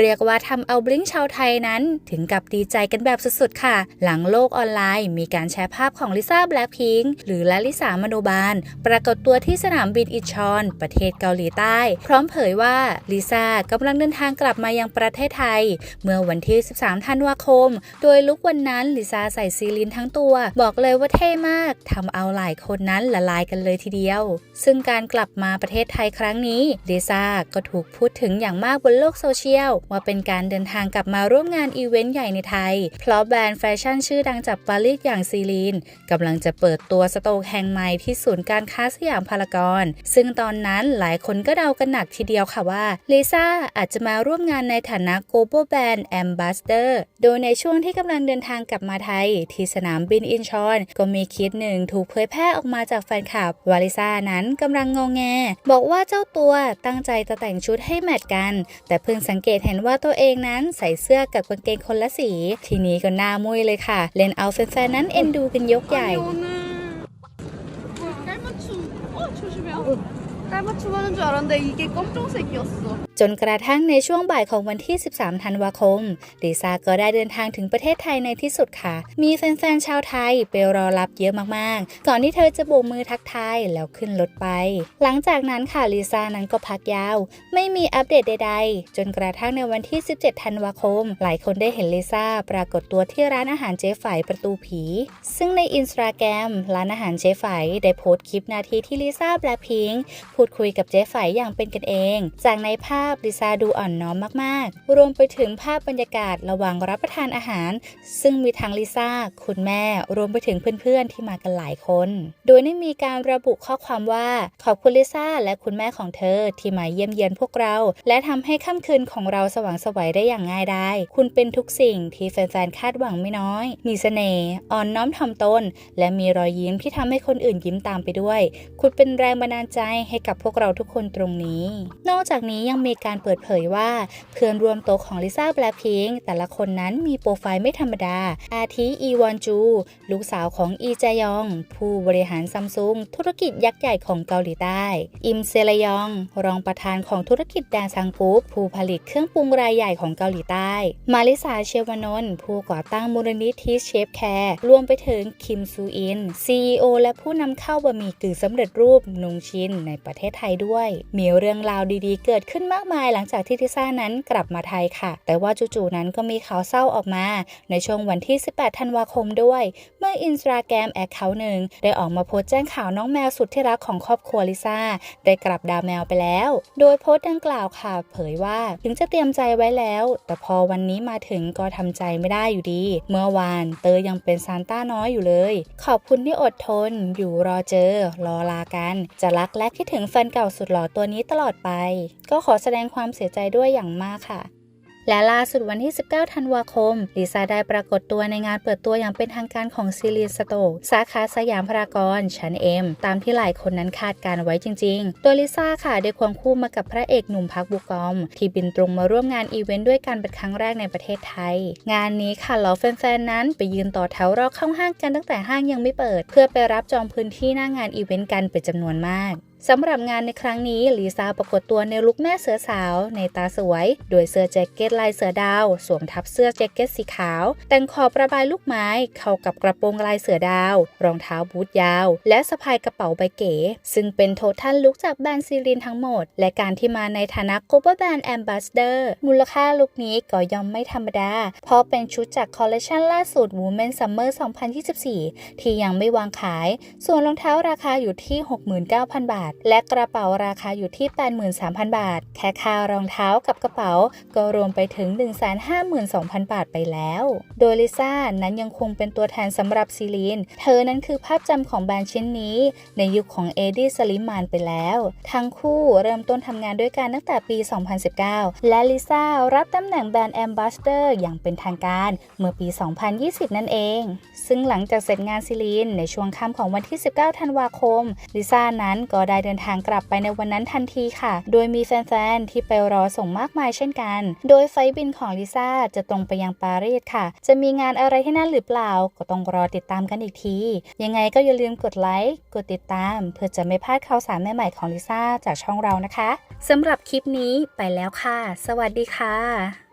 เรียกว่าทำเอาบลิงชาวไทยนั้น ถึงกับดีใจกันแบบสุดๆ ค่ะ หลังโลกออนไลน์ มีการแชร์ภาพของลิซ่าแบล็คพิงค์หรือลลิสามโนบาล ปรากฏตัวที่สนามบินอิชอน ประเทศเกาหลีใต้ พร้อมเผยว่าลิซ่ากำลังเดินทางกลับมายังประเทศไทย เมื่อวันที่ 13 ธันวาคม โดยลุกวันนั้นลิซ่าใส่ซีลินทั้งตัว บอกเลยว่าเท่มากทำเอาหลายคนนั้นละลายกันเลยทีเดียว ซึ่งการกลับมาประเทศไทยครั้งนี้ลิซ่าก็ถูกพูดถึงอย่างมากบนโลกโซเชียลว่าเป็นการเดินทางกลับมาร่วมงานอีเวนต์ใหญ่ในไทย เพราะแบรนด์แฟชั่นชื่อดังจากปารีสอย่างซีลีนกำลังจะเปิดตัวสโตร์แห่งใหม่ที่ศูนย์การค้าสยามพารากอนซึ่งตอนนั้นหลายคนก็เดากันหนักทีเดียวค่ะว่าลิซ่าอาจจะมาร่วมงานในฐานะ Global Brand Ambassador โดยในช่วงที่กำลังเดินทางกลับมาไทย ที่สนามบินอินชอน ก็มีคลิปหนึ่งถูกเผยแพร่ออกมาจากแฟนคลับวาลิซ่านั้นกำลังงงแง บอกว่าเจ้าตัวตั้งใจจะแต่งชุดให้แมทกัน แต่เพิ่งสังเกตเห็ว่าตัวเองนั้นใส่เสื้อกับกางเกงคนละสี ทีนี้ก็หน้ามุ้ยเลยค่ะ เล่นเอาแฟนๆนั้นเอ็นดูกันยกใหญ่ 아니 오늘 뭐 깔맞춤 어 조심해요 깔맞춤 하는 줄 알았는데 이게 검정색이었어 จนกระทั่งในช่วงบ่ายของวันที่ 13 ธันวาคมลิซ่าก็ได้เดินทางถึงประเทศไทยในที่สุดค่ะ มีแฟนๆ ชาวไทยไปรอรับเยอะมากๆ ก่อนที่เธอจะโบกมือทักทายแล้วขึ้นรถไป หลังจากนั้นค่ะลิซ่านั้นก็พักยาว ไม่มีอัปเดตใดๆ จนกระทั่งในวันที่ 17 ธันวาคม หลายคนได้เห็นลิซ่าปรากฏตัวที่ร้านอาหารเจ๊ไฝประตูผี ซึ่งในอินสตาแกรมร้านอาหารเจ๊ไฝได้โพสต์คลิปนาทีที่ลิซ่าแบล็คพิงค์พูดคุยกับเจ๊ไฝอย่างเป็นกันเอง จากในภาพลิซาดูอ่อนน้อมมากๆ รวมไปถึงภาพบรรยากาศระหว่างรับประทานอาหาร ซึ่งมีทั้งลิซ่า คุณแม่ รวมไปถึงเพื่อนๆที่มากันหลายคน โดยได้มีการระบุข้อความว่าขอบคุณลิซ่าและคุณแม่ของเธอที่มาเยี่ยมเยียนพวกเรา และทำให้ค่ำคืนของเราสว่างไสวัยได้อย่างง่ายดายคุณเป็นทุกสิ่งที่แฟนๆคาดหวังไม่น้อย มีเสน่ห์อ่อนน้อมถ่อมตน และมีรอยยิ้มที่ทำให้คนอื่นยิ้มตามไปด้วย คุณเป็นแรงบันดาลใจให้กับพวกเราทุกคนตรงนี้ นอกจากนี้ยังมีการเปิดเผยว่าเพื่อนรวมโตของลิซ่าแบล็คพิงแต่ละคนนั้นมีโปรไฟล์ไม่ธรรมดา อาทิอีวอนจู ลูกสาวของอีจยอง ผู้บริหารซัมซุงธุรกิจยักษ์ใหญ่ของเกาหลีใต้ อิมเซลยอง รองประธานของธุรกิจแดนซังกรุ๊ปผู้ผลิตเครื่องปรุงรายใหญ่ของเกาหลีใต้ มาริสาเชวานนท์ผู้ก่อตั้งมูลนิธิเชฟแคร์รวมไปถึงคิมซูอิน CEO และผู้นำเข้าบะหมี่กึ่งสำเร็จรูปนุงชินในประเทศไทยด้วย มีเรื่องราวดีๆ เกิดขึ้นมากมายหลังจากที่ลิซ่านั้นกลับมาไทยค่ะ แต่ว่าจู่ๆนั้นก็มีข่าวเศร้าออกมา ในช่วงวันที่ 18 ธันวาคมด้วย เมื่ออินสตาแกรมแอคเคาท์หนึ่งได้ออกมาโพสต์แจ้งข่าวน้องแมวสุดที่รักของครอบครัวลิซ่าได้กลับดาวแมวไปแล้ว โดยโพสต์ดังกล่าวค่ะ เผยว่าถึงจะเตรียมใจไว้แล้ว แต่พอวันนี้มาถึงก็ทำใจไม่ได้อยู่ดี เมื่อวานเตยยังเป็นซานต้าน้อยอยู่เลย ขอบคุณที่อดทน อยู่รอเจอ รอลากัน จะรักและคิดถึงแฟนเก่าสุดหล่อตัวนี้ตลอดไป ก็ขอแสดงงความเสียใจด้วยอย่างมากค่ะ และล่าสุดวันที่ 19 ธันวาคมลิซ่าได้ปรากฏตัวในงานเปิดตัวอย่างเป็นทางการของซีรีส์สโตสาขาสยามพารากอนชั้นเอ็มตามที่หลายคนนั้นคาดการไว้จริงๆ ตัวลิซ่าค่ะได้ควงคู่มากับพระเอกหนุ่มพักบุกอม ที่บินตรงมาร่วมงานอีเวนต์ด้วยกันเป็นครั้งแรกในประเทศไทย งานนี้ค่ะเหล่าแฟนๆนั้นไปยืนต่อแถวรอเข้าห้างกันตั้งแต่ห้างยังไม่เปิด เพื่อไปรับจองพื้นที่หน้างานอีเวนต์กันเป็นจำนวนมาก สำหรับงานในครั้งนี้ลิซ่าปรากฏตัวในลุคแม่เสือสาวในตาสวย โดยเสื้อแจ็คเก็ตลายเสือดาว สวมทับเสื้อแจ็คเก็ตสีขาว แต่งขอบระบายลูกไม้ เข้ากับกระโปรงลายเสือดาว รองเท้าบูทยาว และสะพายกระเป๋าใบเก๋ ซึ่งเป็นโททัลลุคจากแบรนด์ซีรินทั้งหมด และการที่มาในฐานะ Global Brand Ambassador มูลค่าลุคนี้ก็ย่อมไม่ธรรมดา เพราะเป็นชุดจากคอลเลคชันล่าสุด Women Summer 2024 ที่ยังไม่วางขาย ส่วนรองเท้าราคาอยู่ที่ 69,000 บาทและกระเป๋าราคาอยู่ที่ 83,000 บาท แค่ค่ารองเท้ากับกระเป๋า ก็รวมไปถึง 152,000 บาทไปแล้ว โดยลิซ่านั้นยังคงเป็นตัวแทนสำหรับซีลีน เธอนั้นคือภาพจำของแบรนด์ชิ้นนี้ ในยุคของเอดี้สลิมานไปแล้ว ทั้งคู่เริ่มต้นทำงานด้วยกันตั้งแต่ปี 2019 และลิซ่ารับตำแหน่งแบรนด์แอมบาสเดอร์อย่างเป็นทางการเมื่อปี 2020 นั่นเอง ซึ่งหลังจากเสร็จงานซีลีนในช่วงค่ำของวันที่ 19 ธันวาคม ลิซ่านั้นก็ได้เดินทางกลับไปในวันนั้นทันทีค่ะ โดยมีแฟนๆ ที่ไปรอส่งมากมายเช่นกัน โดยไฟบินของลิซ่าจะตรงไปยังปารีสค่ะ จะมีงานอะไรที่นั่นหรือเปล่า ก็ต้องรอติดตามกันอีกที ยังไงก็อย่าลืมกดไลค์ กดติดตาม เพื่อจะไม่พลาดข่าวสารใหม่ๆของลิซ่าจากช่องเรานะคะสำหรับคลิปนี้ไปแล้วค่ะ สวัสดีค่ะ